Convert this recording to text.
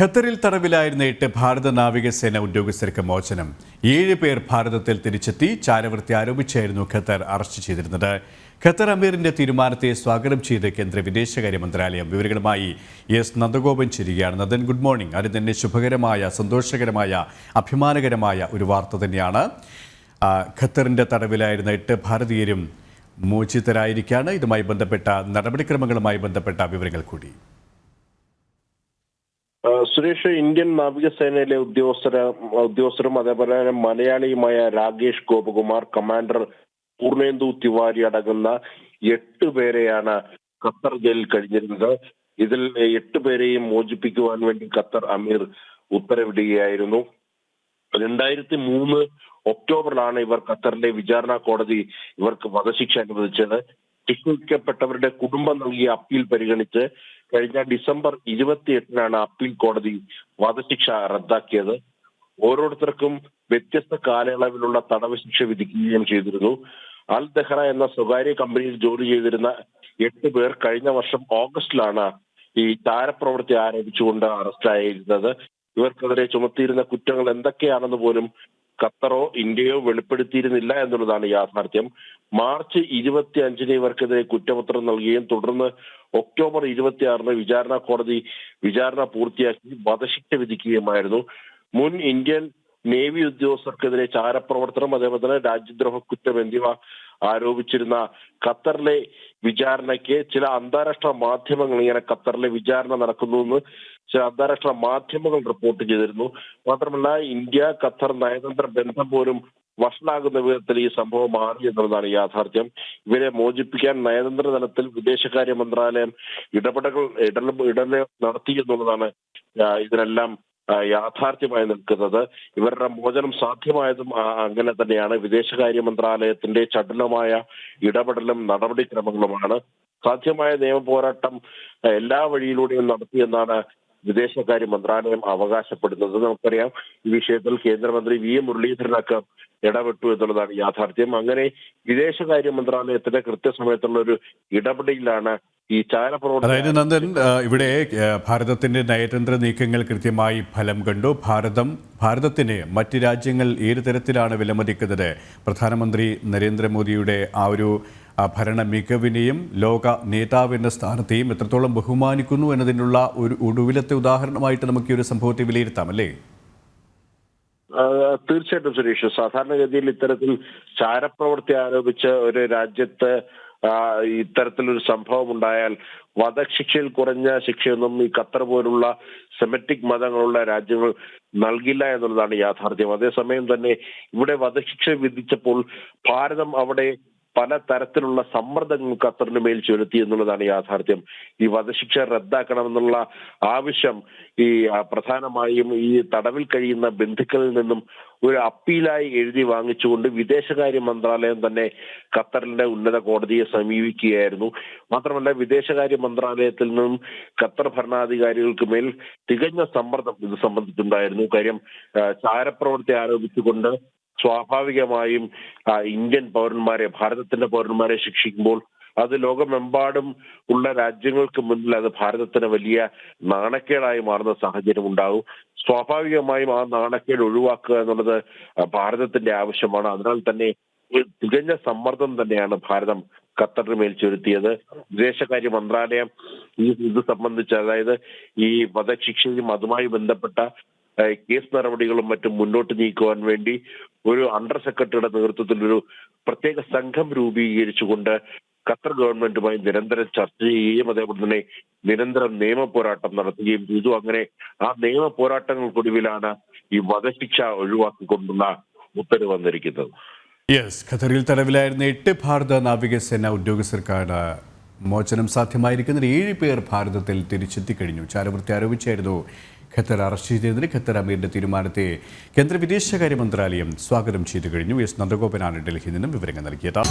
ഖത്തറിൽ തടവിലായിരുന്ന എട്ട് ഭാരത നാവികസേന ഉദ്യോഗസ്ഥർക്ക് മോചനം. ഏഴ് പേർ ഭാരതത്തിൽ തിരിച്ചെത്തി ചാരവൃത്തി ആരോപിച്ചായിരുന്നു ഖത്തർ അറസ്റ്റ് ചെയ്തിരുന്നത്. ഖത്തർ അമീറിന്റെ തീരുമാനത്തെ സ്വാഗതം ചെയ്ത് കേന്ദ്ര വിദേശകാര്യ മന്ത്രാലയം വിവരങ്ങളുമായി എസ് നന്ദഗോപൻ ചിരിയാണ് നന്ദൻ ഗുഡ് മോർണിംഗ്. അത് തന്നെ ശുഭകരമായ സന്തോഷകരമായ അഭിമാനകരമായ ഒരു വാർത്ത തന്നെയാണ്. ഖത്തറിന്റെ തടവിലായിരുന്ന എട്ട് ഭാരതീയരും മോചിതരായിരിക്കുകയാണ്. ഇതുമായി ബന്ധപ്പെട്ട നടപടിക്രമങ്ങളുമായി ബന്ധപ്പെട്ട വിവരങ്ങൾ കൂടി. സുരേഷ് ഇന്ത്യൻ നാവികസേനയിലെ ഉദ്യോഗസ്ഥര ഉദ്യോഗസ്ഥരും അതേപോലെ തന്നെ മലയാളിയുമായ രാകേഷ് ഗോപകുമാർ കമാൻഡർ പൂർണേന്ദു തിവാരി അടങ്ങുന്ന എട്ട് പേരെയാണ് ഖത്തർ ജയിലിൽ കഴിഞ്ഞിരുന്നത്. ഇതിൽ എട്ട് പേരെയും മോചിപ്പിക്കുവാൻ വേണ്ടി ഖത്തർ അമീർ ഉത്തരവിടുകയായിരുന്നു. രണ്ടായിരത്തി മൂന്ന് ഒക്ടോബറിലാണ് ഇവർ ഖത്തറിലെ വിചാരണ കോടതി ഇവർക്ക് വധശിക്ഷ അനുവദിച്ചത്. ശിക്ഷിക്കപ്പെട്ടവരുടെ കുടുംബം നൽകിയ അപ്പീൽ പരിഗണിച്ച് കഴിഞ്ഞ ഡിസംബർ ഇരുപത്തിയെട്ടിനാണ് അപ്പീൽ കോടതി വധശിക്ഷ റദ്ദാക്കിയത്. ഓരോരുത്തർക്കും വ്യത്യസ്ത കാലയളവിലുള്ള തടവ് ശിക്ഷ വിധിക്കുകയും ചെയ്തിരുന്നു. അൽ ദഹ്റ എന്ന സ്വകാര്യ കമ്പനിയിൽ ജോലി ചെയ്തിരുന്ന എട്ട് പേർ കഴിഞ്ഞ വർഷം ഓഗസ്റ്റിലാണ് ഈ താരപ്രവൃത്തി ആരോപിച്ചുകൊണ്ട് അറസ്റ്റായിരുന്നത്. ഇവർക്കെതിരെ ചുമത്തിയിരുന്ന കുറ്റങ്ങൾ എന്തൊക്കെയാണെന്ന് പോലും ഖത്തറോ ഇന്ത്യയോ വെളിപ്പെടുത്തിയിരുന്നില്ല എന്നുള്ളതാണ് യാഥാർത്ഥ്യം. മാർച്ച് ഇരുപത്തി അഞ്ചിന് ഇവർക്കെതിരെ കുറ്റപത്രം നൽകുകയും തുടർന്ന് ഒക്ടോബർ ഇരുപത്തിയാറിന് വിചാരണ കോടതി വിചാരണ പൂർത്തിയാക്കി വധശിക്ഷ വിധിക്കുകയുമായിരുന്നു. മുൻ ഇന്ത്യൻ നേവി ഉദ്യോഗസ്ഥർക്കെതിരെ ചാരപ്രവർത്തനം അതേപോലെ തന്നെ രാജ്യദ്രോഹ കുറ്റം എന്നിവ ആരോപിച്ചിരുന്ന ഖത്തറിലെ വിചാരണയ്ക്ക് ചില അന്താരാഷ്ട്ര മാധ്യമങ്ങൾ ഇങ്ങനെ ഖത്തറിലെ വിചാരണ നടക്കുന്നുവെന്ന് ചില അന്താരാഷ്ട്ര മാധ്യമങ്ങൾ റിപ്പോർട്ട് ചെയ്തിരുന്നു. മാത്രമല്ല ഇന്ത്യ ഖത്തർ നയതന്ത്ര ബന്ധം പോലും വഷളാകുന്ന വിധത്തിൽ ഈ സംഭവം മാറി എന്നുള്ളതാണ് യാഥാർത്ഥ്യം. ഇവരെ മോചിപ്പിക്കാൻ നയതന്ത്ര തലത്തിൽ വിദേശകാര്യ മന്ത്രാലയം ഇടപെടലുകൾ ഇടല ഇടല നടത്തി എന്നുള്ളതാണ് ഇതിനെല്ലാം യാഥാർത്ഥ്യമായി നിൽക്കുന്നത്. ഇവരുടെ മോചനം സാധ്യമായതും അങ്ങനെ തന്നെയാണ്. വിദേശകാര്യ മന്ത്രാലയത്തിന്റെ ചടുലമായ ഇടപെടലും നടപടിക്രമങ്ങളുമാണ്. സാധ്യമായ നിയമ പോരാട്ടം എല്ലാ വഴിയിലൂടെയും നടത്തിയെന്നാണ് വിദേശകാര്യ മന്ത്രാലയം അവകാശപ്പെടുന്നത് നമുക്കറിയാം. ഈ വിഷയത്തിൽ കേന്ദ്രമന്ത്രി വി. എം. മുരളീധരനൊക്കെ ഇടപെട്ടു എന്നുള്ളതാണ് യാഥാർത്ഥ്യം. അങ്ങനെ വിദേശകാര്യ മന്ത്രാലയത്തിന്റെ കൃത്യസമയത്തുള്ള ഒരു ഇടപെടലിലാണ് ഈ ചാരപ്രവർത്തനം അതായത് നന്ദൻ ഇവിടെ ഭാരതത്തിന്റെ നയതന്ത്ര നീക്കങ്ങൾ കൃത്യമായി ഫലം കണ്ടു. ഭാരതം ഭാരതത്തിന് മറ്റ് രാജ്യങ്ങൾ ഏത് തരത്തിലാണ് വിലമതിക്കുന്നത്? പ്രധാനമന്ത്രി നരേന്ദ്രമോദിയുടെ ആ ഒരു ഭരണ മികവിനെയും ലോക നേതാവിന്റെ സ്ഥാനത്തെയും എത്രത്തോളം ബഹുമാനിക്കുന്നു എന്നതിനുള്ള ഒരു ഒടുവിലത്തെ ഉദാഹരണമായിട്ട് നമുക്ക് ഈ ഒരു സംഭവത്തെ വിലയിരുത്താം അല്ലേ? തീർച്ചയായിട്ടും സുരേഷ്. സാധാരണഗതിയിൽ ഇത്തരത്തിൽ ചാരപ്രവൃത്തി ആരോപിച്ച് ഒരു രാജ്യത്ത് ഇത്തരത്തിലൊരു സംഭവം ഉണ്ടായാൽ വധശിക്ഷയിൽ കുറഞ്ഞ ശിക്ഷയൊന്നും ഈ ഖത്തർ പോലുള്ള സെമറ്റിക് മതങ്ങളുള്ള രാജ്യങ്ങൾ നൽകില്ല എന്നുള്ളതാണ് യാഥാർത്ഥ്യം. അതേസമയം തന്നെ ഇവിടെ വധശിക്ഷ വിധിച്ചപ്പോൾ ഭാരതം അവിടെ പല തരത്തിലുള്ള സമ്മർദ്ദങ്ങൾ ഖത്തറിന് മേൽ ചുരുത്തി എന്നുള്ളതാണ് യാഥാർത്ഥ്യം. ഈ വധശിക്ഷ റദ്ദാക്കണമെന്നുള്ള ആവശ്യം ഈ പ്രധാനമായും ഈ തടവിൽ കഴിയുന്ന ബന്ധുക്കളിൽ നിന്നും ഒരു അപ്പീലായി എഴുതി വാങ്ങിച്ചുകൊണ്ട് വിദേശകാര്യ മന്ത്രാലയം തന്നെ ഖത്തറിന്റെ ഉന്നത കോടതിയെ സമീപിക്കുകയായിരുന്നു. മാത്രമല്ല വിദേശകാര്യ മന്ത്രാലയത്തിൽ നിന്നും ഖത്തർ ഭരണാധികാരികൾക്ക് മേൽ തികഞ്ഞ സമ്മർദ്ദം ഇത് സംബന്ധിച്ചുണ്ടായിരുന്നു. കാര്യം ചാരപ്രവർത്തി ആരോപിച്ചുകൊണ്ട് സ്വാഭാവികമായും ഇന്ത്യൻ പൗരന്മാരെ ഭാരതത്തിന്റെ പൗരന്മാരെ ശിക്ഷിക്കുമ്പോൾ അത് ലോകമെമ്പാടും ഉള്ള രാജ്യങ്ങൾക്ക് മുന്നിൽ അത് ഭാരതത്തിന് വലിയ നാണക്കേടായി മാറുന്ന സാഹചര്യം ഉണ്ടാവും സ്വാഭാവികമായും ആ നാണക്കേട് ഒഴിവാക്കുക എന്നുള്ളത് ഭാരതത്തിന്റെ ആവശ്യമാണ്. അതിനാൽ തന്നെ തികഞ്ഞ സമ്മർദ്ദം തന്നെയാണ് ഭാരതം ഖത്തറിന് മേൽ ചുരുത്തിയത് വിദേശകാര്യ മന്ത്രാലയം ഈ ഇത് സംബന്ധിച്ച് അതായത് ഈ വധശിക്ഷയും അതുമായി ബന്ധപ്പെട്ട കേസ് നടപടികളും മറ്റും മുന്നോട്ട് നീക്കുവാൻ വേണ്ടി ഒരു അണ്ടർ സെക്രട്ടറിയുടെ നേതൃത്വത്തിൽ ഒരു പ്രത്യേക സംഘം രൂപീകരിച്ചുകൊണ്ട് ഖത്തർ ഗവൺമെന്റുമായി നിരന്തരം ചർച്ച ചെയ്യുകയും അതേപോലെ തന്നെ നിരന്തരം നിയമ പോരാട്ടം നടത്തുകയും ചെയ്തു. അങ്ങനെ ആ നിയമ പോരാട്ടങ്ങൾക്കൊടുവിലാണ് ഈ വധശിക്ഷ ഒഴിവാക്കിക്കൊണ്ടുള്ള ഉത്തരവ് വന്നിരിക്കുന്നത്. യെസ് ഖത്തറിൽ തടവിലായിരുന്ന എട്ട് ഭാരത നാവികസേന ഉദ്യോഗസ്ഥർക്കാണ് മോചനം സാധ്യമായിരിക്കുന്ന ഏഴ് പേർ ഭാരതത്തിൽ തിരിച്ചെത്തി കഴിഞ്ഞു ചാരവൃത്തി ആരോപിച്ചായിരുന്നു ഖത്തർ അറസ്റ്റ് ചെയ്തതിന് ഖത്തർ അമീറിന്റെ തീരുമാനത്തെ കേന്ദ്ര വിദേശകാര്യ മന്ത്രാലയം സ്വാഗതം ചെയ്തു കഴിഞ്ഞു. എസ് നന്ദഗോപനാണ് ഡൽഹിയിൽ നിന്നും വിവരങ്ങൾ നൽകിയത്.